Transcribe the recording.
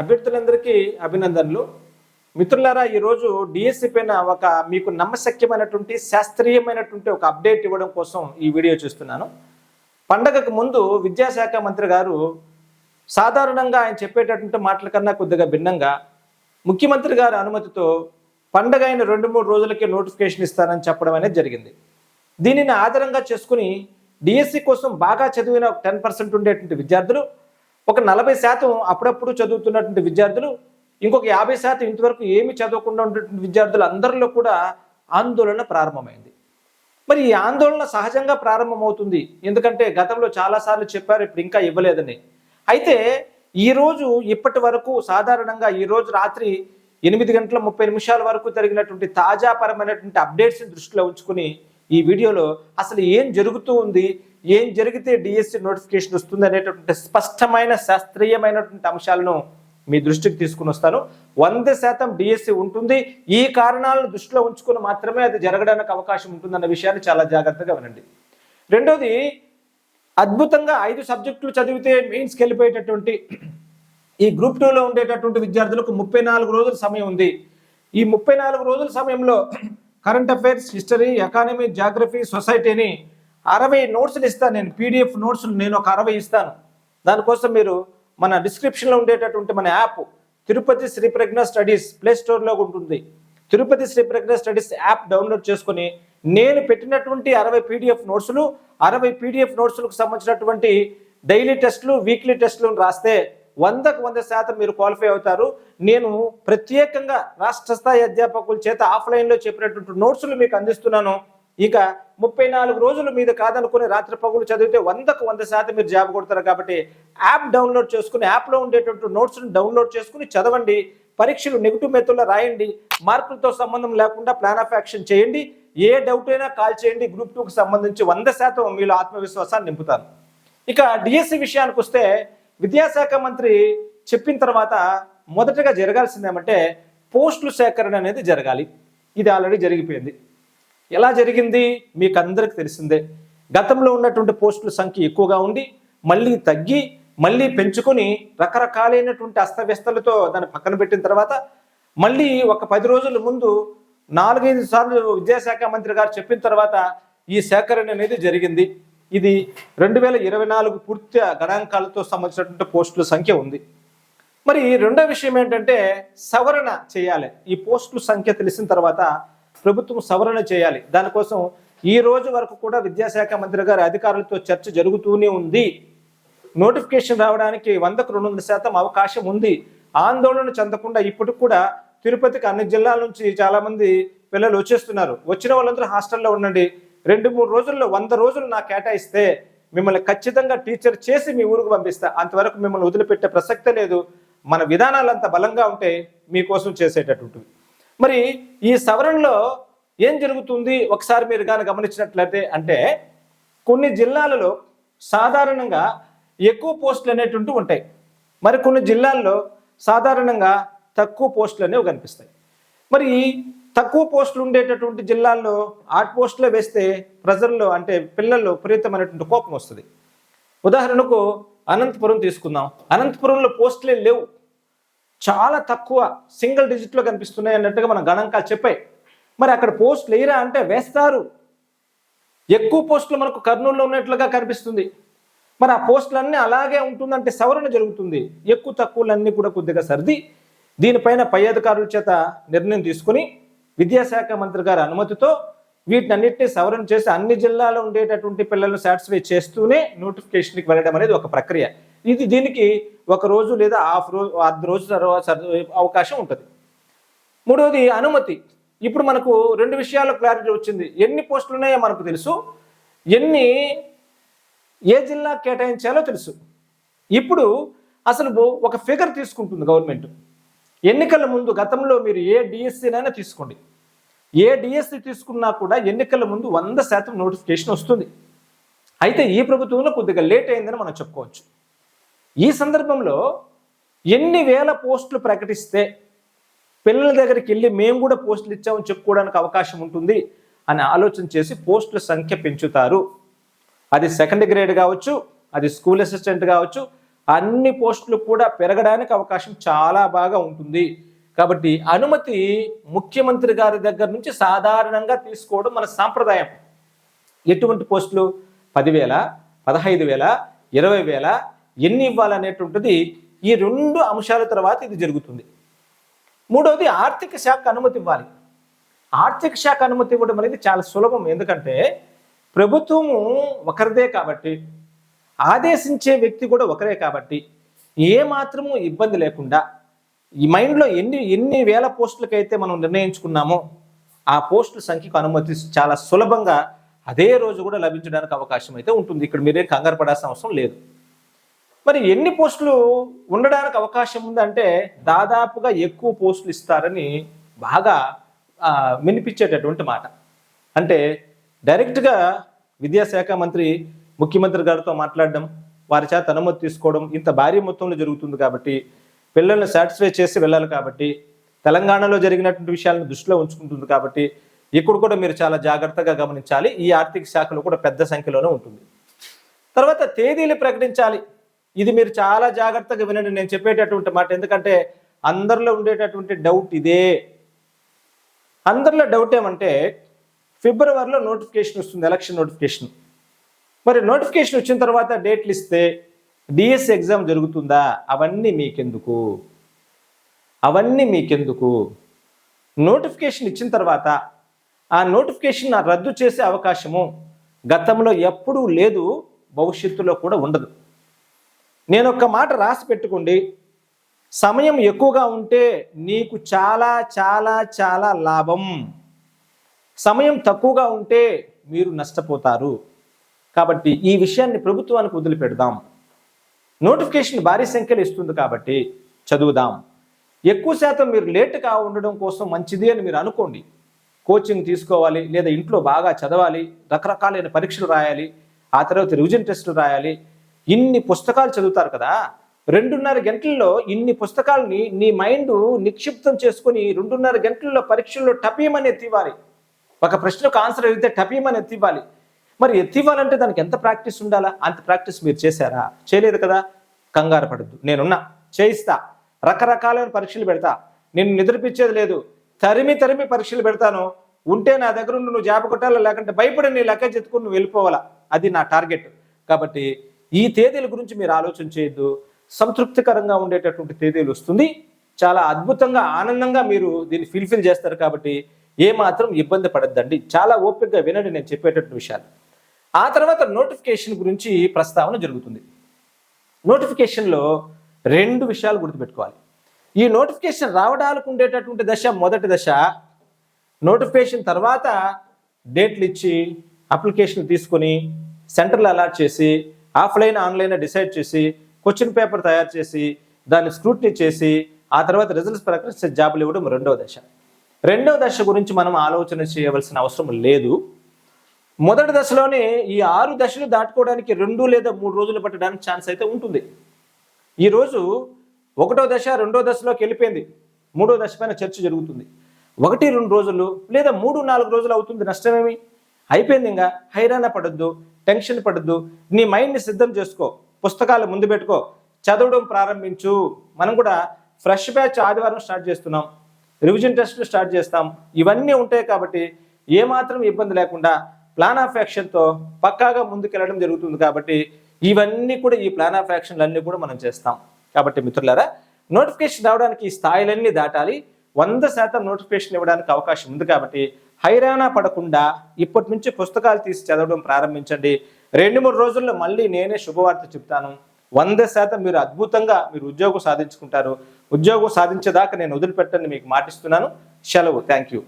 అభ్యర్థులందరికీ అభినందనలు. మిత్రులారా ఈరోజు డిఎస్సి పైన ఒక మీకు నమ్మశక్యమైనటువంటి శాస్త్రీయమైనటువంటి ఒక అప్డేట్ ఇవ్వడం కోసం ఈ వీడియో చూస్తున్నాను. పండగకు ముందు విద్యాశాఖ మంత్రి గారు సాధారణంగా ఆయన చెప్పేటటువంటి మాటల కన్నా కొద్దిగా భిన్నంగా ముఖ్యమంత్రి గారి అనుమతితో పండగ అయిన రెండు మూడు రోజులకే నోటిఫికేషన్ ఇస్తానని చెప్పడం అనేది జరిగింది. దీనిని ఆధారంగా చేసుకుని డిఎస్సి కోసం బాగా చదివిన టెన్ పర్సెంట్ ఉండేటువంటి విద్యార్థులు ఒక నలభై శాతం అప్పుడప్పుడు చదువుతున్నటువంటి విద్యార్థులు ఇంకొక యాభై శాతం ఇంతవరకు ఏమి చదవకుండా ఉన్నటువంటి విద్యార్థులు అందరిలో కూడా ఆందోళన ప్రారంభమైంది. మరి ఈ ఆందోళన సహజంగా ప్రారంభమవుతుంది. ఎందుకంటే గతంలో చాలాసార్లు చెప్పారు ఇప్పుడు ఇంకా ఇవ్వలేదని. అయితే ఈరోజు ఇప్పటి వరకు సాధారణంగా ఈరోజు రాత్రి ఎనిమిది గంటల ముప్పై నిమిషాల వరకు జరిగినటువంటి తాజాపరమైనటువంటి అప్డేట్స్ని దృష్టిలో ఉంచుకుని ఈ వీడియోలో అసలు ఏం జరుగుతూ ఉంది? ఏం జరిగితే డిఎస్సి నోటిఫికేషన్ వస్తుంది అనేటటువంటి స్పష్టమైన శాస్త్రీయమైనటువంటి అంశాలను మీ దృష్టికి తీసుకుని వస్తాను. వంద శాతం డిఎస్సి ఉంటుంది. ఈ కారణాలను దృష్టిలో ఉంచుకుని మాత్రమే అది జరగడానికి అవకాశం ఉంటుందన్న విషయాన్ని చాలా జాగ్రత్తగా వినండి. రెండోది అద్భుతంగా ఐదు సబ్జెక్టులు చదివితే మెయిన్స్కి వెళ్ళిపోయేటటువంటి ఈ గ్రూప్ టూలో ఉండేటటువంటి విద్యార్థులకు ముప్పై నాలుగు రోజుల సమయం ఉంది. ఈ ముప్పై నాలుగు రోజుల సమయంలో current affairs history economy geography సొసైటీని అరవై నోట్స్లు ఇస్తాను నేను పీడిఎఫ్ నోట్స్లు నేను ఒక అరవై ఇస్తాను. దానికోసం మీరు మన డిస్క్రిప్షన్లో ఉండేటటువంటి మన app Tirupati Sri Pragna studies play స్టోర్లో ఉంటుంది. Tirupati Sri Pragna studies app download చేసుకుని నేను పెట్టినటువంటి అరవై పీడిఎఫ్ నోట్స్లు అరవై పీడిఎఫ్ నోట్స్లకు సంబంధించినటువంటి డైలీ టెస్టులు వీక్లీ టెస్టులు రాస్తే వందకు వంద శాతం మీరు క్వాలిఫై అవుతారు. నేను ప్రత్యేకంగా రాష్ట్ర స్థాయి అధ్యాపకుల చేత ఆఫ్లైన్లో చెప్పినటువంటి నోట్స్లు మీకు అందిస్తున్నాను. ఇక ముప్పై నాలుగు రోజులు మీద కాదనుకుని రాత్రి పగులు చదివితే వందకు వంద శాతం మీరు జాబ్ కొడతారు కాబట్టి యాప్ డౌన్లోడ్ చేసుకుని యాప్లో ఉండేటువంటి నోట్స్ని డౌన్లోడ్ చేసుకుని చదవండి. పరీక్షలు నెగిటివ్ మెథడ్లో రాయండి. మార్కులతో సంబంధం లేకుండా ప్లాన్ ఆఫ్ యాక్షన్ చేయండి. ఏ డౌట్ అయినా కాల్ చేయండి. గ్రూప్ టూకి సంబంధించి వంద శాతం మీలో ఆత్మవిశ్వాసాన్ని నింపుతాను. ఇక డిఎస్సి విషయానికి వస్తే విద్యాశాఖ మంత్రి చెప్పిన తర్వాత మొదటగా జరగాల్సింది ఏమంటే పోస్టుల సేకరణ అనేది జరగాలి. ఇది ఆల్రెడీ జరిగిపోయింది. ఎలా జరిగింది? మీకు అందరికి తెలిసిందే. గతంలో ఉన్నటువంటి పోస్టుల సంఖ్య ఎక్కువగా ఉండి మళ్ళీ తగ్గి మళ్ళీ పెంచుకొని రకరకాలైనటువంటి అస్తవ్యస్తలతో దాన్ని పక్కన పెట్టిన తర్వాత మళ్ళీ ఒక పది రోజుల ముందు నాలుగైదు సార్లు విద్యాశాఖ మంత్రి గారు చెప్పిన తర్వాత ఈ సేకరణ అనేది జరిగింది. ఇది రెండు వేల ఇరవై నాలుగు పూర్తి గణాంకాలతో సంబంధించినటువంటి పోస్టుల సంఖ్య ఉంది. మరి రెండో విషయం ఏంటంటే సవరణ చేయాలి. ఈ పోస్టుల సంఖ్య తెలిసిన తర్వాత ప్రభుత్వం సవరణ చేయాలి. దానికోసం ఈ రోజు వరకు కూడా విద్యాశాఖ మంత్రి గారి అధికారులతో చర్చ జరుగుతూనే ఉంది. నోటిఫికేషన్ రావడానికి వందకు రెండు వందల శాతం అవకాశం ఉంది. ఆందోళన చెందకుండా ఇప్పటికి కూడా తిరుపతికి అన్ని జిల్లాల నుంచి చాలామంది పిల్లలు వచ్చేస్తున్నారు. వచ్చిన వాళ్ళందరూ హాస్టల్లో ఉండండి. రెండు మూడు రోజుల్లో వంద రోజులు నాకు కేటాయిస్తే మిమ్మల్ని ఖచ్చితంగా టీచర్ చేసి మీ ఊరికి పంపిస్తా. అంతవరకు మిమ్మల్ని వదిలిపెట్టే ప్రసక్తే లేదు. మన విధానాలు అంత బలంగా ఉంటే మీకోసం చేసేటటువంటివి మరి ఈ సవరణలో ఏం జరుగుతుంది? ఒకసారి మీరు కానీ గమనించినట్లయితే అంటే కొన్ని జిల్లాలలో సాధారణంగా ఎక్కువ పోస్టులు అనేటువంటి ఉంటాయి. మరి కొన్ని జిల్లాల్లో సాధారణంగా తక్కువ పోస్టులు అనేవి కనిపిస్తాయి. మరి తక్కువ పోస్టులు ఉండేటటువంటి జిల్లాల్లో ఆర్ట్ పోస్టులో వేస్తే ప్రజల్లో అంటే పిల్లల్లో విపరీతమైనటువంటి కోపం వస్తుంది. ఉదాహరణకు అనంతపురం తీసుకుందాం. అనంతపురంలో పోస్టులే లేవు. చాలా తక్కువ సింగిల్ డిజిట్లో కనిపిస్తున్నాయి అన్నట్టుగా మన గణాంకాలు చెప్పాయి. మరి అక్కడ పోస్టులు లేరా అంటే వేస్తారు. ఎక్కువ పోస్టులు మనకు కర్నూలులో ఉన్నట్లుగా కనిపిస్తుంది. మరి ఆ పోస్టులన్నీ అలాగే ఉంటుందంటే సవరణ జరుగుతుంది. ఎక్కువ తక్కువలన్నీ కూడా కొద్దిగా సర్ది. దీనిపైన పై అధికారుల చేత నిర్ణయం తీసుకుని విద్యాశాఖ మంత్రి గారి అనుమతితో వీటిని అన్నింటినీ సవరణ చేసి అన్ని జిల్లాలో ఉండేటటువంటి పిల్లలను సాటిస్ఫై చేస్తూనే నోటిఫికేషన్కి వెళ్ళడం అనేది ఒక ప్రక్రియ. ఇది దీనికి ఒక రోజు లేదా హాఫ్ రోజు అర్ధ రోజు తర్వాత అవకాశం ఉంటుంది. మూడవది అనుమతి. ఇప్పుడు మనకు రెండు విషయాల క్లారిటీ వచ్చింది. ఎన్ని పోస్టులు ఉన్నాయో మనకు తెలుసు. ఎన్ని ఏ జిల్లా కేటాయించాలో తెలుసు. ఇప్పుడు అసలు ఒక ఫిగర్ తీసుకుంటుంది గవర్నమెంట్. ఎన్నికల ముందు గతంలో మీరు ఏ డిఎస్సీనైనా తీసుకోండి. ఏ డిఎస్సి తీసుకున్నా కూడా ఎన్నికల ముందు వంద శాతం నోటిఫికేషన్ వస్తుంది. అయితే ఈ ప్రభుత్వంలో కొద్దిగా లేట్ అయిందని మనం చెప్పుకోవచ్చు. ఈ సందర్భంలో ఎన్ని వేల పోస్టులు ప్రకటిస్తే పిల్లల దగ్గరికి వెళ్ళి మేము కూడా పోస్టులు ఇచ్చామని చెప్పుకోవడానికి అవకాశం ఉంటుంది అని ఆలోచన చేసి పోస్టుల సంఖ్య పెంచుతారు. అది సెకండ్ గ్రేడ్ కావచ్చు అది స్కూల్ అసిస్టెంట్ కావచ్చు అన్ని పోస్టులు కూడా పెరగడానికి అవకాశం చాలా బాగా ఉంటుంది. కాబట్టి అనుమతి ముఖ్యమంత్రి గారి దగ్గర నుంచి సాధారణంగా తీసుకోవడం మన సాంప్రదాయం. ఎటువంటి పోస్టులు? పదివేల పదహైదు వేల ఇరవై వేల ఎన్ని ఇవ్వాలనేటువంటిది ఈ రెండు అంశాల తర్వాత ఇది జరుగుతుంది. మూడవది ఆర్థిక శాఖ అనుమతి ఇవ్వాలి. ఆర్థిక శాఖ అనుమతి ఇవ్వడం అనేది చాలా సులభం. ఎందుకంటే ప్రభుత్వము ఒకరిదే కాబట్టి ఆదేశించే వ్యక్తి కూడా ఒకరే కాబట్టి ఏ మాత్రము ఇబ్బంది లేకుండా ఈ మైండ్లో ఎన్ని ఎన్ని వేల పోస్టులకైతే మనం నిర్ణయించుకున్నామో ఆ పోస్టుల సంఖ్యకు అనుమతి చాలా సులభంగా అదే రోజు కూడా లభించడానికి అవకాశం అయితే ఉంటుంది. ఇక్కడ మీరేం కంగారు పడాల్సిన అవసరం లేదు. మరి ఎన్ని పోస్టులు ఉండడానికి అవకాశం ఉందంటే దాదాపుగా ఎక్కువ పోస్టులు ఇస్తారని బాగా వినిపించేటటువంటి మాట. అంటే డైరెక్ట్గా విద్యాశాఖ మంత్రి ముఖ్యమంత్రి గారితో మాట్లాడడం వారి చేత అనుమతి తీసుకోవడం ఇంత భారీ మొత్తంలో జరుగుతుంది కాబట్టి పిల్లల్ని సాటిస్ఫై చేసి వెళ్ళాలి కాబట్టి తెలంగాణలో జరిగినటువంటి విషయాలను దృష్టిలో ఉంచుకుంటుంది కాబట్టి ఇక్కడ కూడా మీరు చాలా జాగ్రత్తగా గమనించాలి. ఈ ఆర్థిక శాఖలో కూడా పెద్ద సంఖ్యలోనే ఉంటుంది. తర్వాత తేదీలు ప్రకటించాలి. ఇది మీరు చాలా జాగ్రత్తగా వినండి. నేను చెప్పేటటువంటి మాట ఎందుకంటే అందరిలో ఉండేటటువంటి డౌట్ ఇదే. అందరిలో డౌట్ ఏమంటే ఫిబ్రవరిలో నోటిఫికేషన్ వస్తుంది ఎలక్షన్ నోటిఫికేషన్ మరి నోటిఫికేషన్ వచ్చిన తర్వాత డేట్లు ఇస్తే డిఎస్ ఎగ్జామ్ జరుగుతుందా? అవన్నీ మీకెందుకు? అవన్నీ మీకెందుకు? నోటిఫికేషన్ ఇచ్చిన తర్వాత ఆ నోటిఫికేషన్ రద్దు చేసే అవకాశము గతంలో ఎప్పుడూ లేదు భవిష్యత్తులో కూడా ఉండదు. నేను ఒక మాట రాసి పెట్టుకోండి. సమయం ఎక్కువగా ఉంటే నీకు చాలా చాలా చాలా లాభం. సమయం తక్కువగా ఉంటే మీరు నష్టపోతారు. కాబట్టి ఈ విషయాన్ని ప్రభుత్వానికి వదిలిపెడదాం. నోటిఫికేషన్ భారీ సంఖ్యలో ఇస్తుంది కాబట్టి చదువుదాం. ఎక్కువ శాతం మీరు లేటుగా ఉండడం కోసం మంచిది అని మీరు అనుకోండి. కోచింగ్ తీసుకోవాలి లేదా ఇంట్లో బాగా చదవాలి రకరకాలైన పరీక్షలు రాయాలి ఆ తర్వాత రివిజన్ టెస్టులు రాయాలి. ఇన్ని పుస్తకాలు చదువుతారు కదా. రెండున్నర గంటల్లో ఇన్ని పుస్తకాలని నీ మైండ్ నిక్షిప్తం చేసుకుని రెండున్నర గంటల్లో పరీక్షల్లో టపీమని ఎత్తివ్వాలి ఒక ప్రశ్నకు ఆన్సర్ అయితే టపీమని ఎత్తివ్వాలి మరి ఎత్తివ్వాలంటే దానికి ఎంత ప్రాక్టీస్ ఉండాలా? అంత ప్రాక్టీస్ మీరు చేశారా? చేయలేదు కదా? కంగారు పడద్దు. నేనున్నా. చేయిస్తా. రకరకాలైన పరీక్షలు పెడతా. నేను నిద్రపించేది లేదు. తరిమి తరిమి పరీక్షలు పెడతాను. ఉంటే నా దగ్గర నువ్వు జాబ్ కొట్టాలా? లేకుంటే భయపడి నీ లెక్క చెత్తుకుని నువ్వు వెళ్ళిపోవాలా? అది నా టార్గెట్. కాబట్టి ఈ తేదీల గురించి మీరు ఆలోచన చేయొద్దు. సంతృప్తికరంగా ఉండేటటువంటి తేదీలు వస్తుంది. చాలా అద్భుతంగా ఆనందంగా మీరు దీన్ని ఫిల్ఫిల్ చేస్తారు కాబట్టి ఏ మాత్రం ఇబ్బంది పడద్దండి. చాలా ఓపికగా వినండి నేను చెప్పేటటువంటి విషయాలు. ఆ తర్వాత నోటిఫికేషన్ గురించి ప్రస్తావన జరుగుతుంది. నోటిఫికేషన్లో రెండు విషయాలు గుర్తుపెట్టుకోవాలి. ఈ నోటిఫికేషన్ రావడానికి ఉండేటటువంటి దశ మొదటి దశ నోటిఫికేషన్ తర్వాత డేట్లు ఇచ్చి అప్లికేషన్ తీసుకొని సెంటర్లు అలాట్ చేసి ఆఫ్లైన్ ఆన్లైన్ డిసైడ్ చేసి క్వశ్చన్ పేపర్ తయారు చేసి దాన్ని స్క్రూట్నీ చేసి ఆ తర్వాత రిజల్ట్స్ ప్రకటిస్తే జాబులు ఇవ్వడం రెండవ దశ. రెండవ దశ గురించి మనం ఆలోచన చేయవలసిన అవసరం లేదు. మొదటి దశలోనే ఈ ఆరు దశలు దాటుకోవడానికి రెండు లేదా మూడు రోజులు పట్టడానికి ఛాన్స్ అయితే ఉంటుంది. ఈరోజు ఒకటో దశ రెండో దశలోకి వెళ్ళిపోయింది. మూడో దశ పైన చర్చ జరుగుతుంది. ఒకటి రెండు రోజులు లేదా మూడు నాలుగు రోజులు అవుతుంది నష్టమేమి? అయిపోయింది ఇంకా. హైరాణ పడద్దు టెన్షన్ పడద్దు. నీ మైండ్ని సిద్ధం చేసుకో. పుస్తకాలు ముందు పెట్టుకో. చదవడం ప్రారంభించు. మనం కూడా ఫ్రెష్ బ్యాచ్ ఆదివారం స్టార్ట్ చేస్తున్నాం. రివిజన్ టెస్ట్లు స్టార్ట్ చేస్తాం. ఇవన్నీ ఉంటాయి కాబట్టి ఏమాత్రం ఇబ్బంది లేకుండా ప్లాన్ ఆఫ్ యాక్షన్తో పక్కాగా ముందుకెళ్ళడం జరుగుతుంది కాబట్టి ఇవన్నీ కూడా ఈ ప్లాన్ ఆఫ్ యాక్షన్లు అన్నీ కూడా మనం చేస్తాం. కాబట్టి మిత్రులారా నోటిఫికేషన్ రావడానికి ఈ స్థాయిలన్నీ దాటాలి. వంద శాతం నోటిఫికేషన్ ఇవ్వడానికి అవకాశం ఉంది కాబట్టి హైరాణ పడకుండా ఇప్పటి నుంచి పుస్తకాలు తీసి చదవడం ప్రారంభించండి. రెండు మూడు రోజుల్లో మళ్ళీ నేనే శుభవార్త చెప్తాను. వంద శాతం మీరు అద్భుతంగా మీరు ఉద్యోగం సాధించుకుంటారు. ఉద్యోగం సాధించేదాకా నేను వదిలిపెట్టని మీకు మాటిస్తున్నాను. సెలవు. Thank you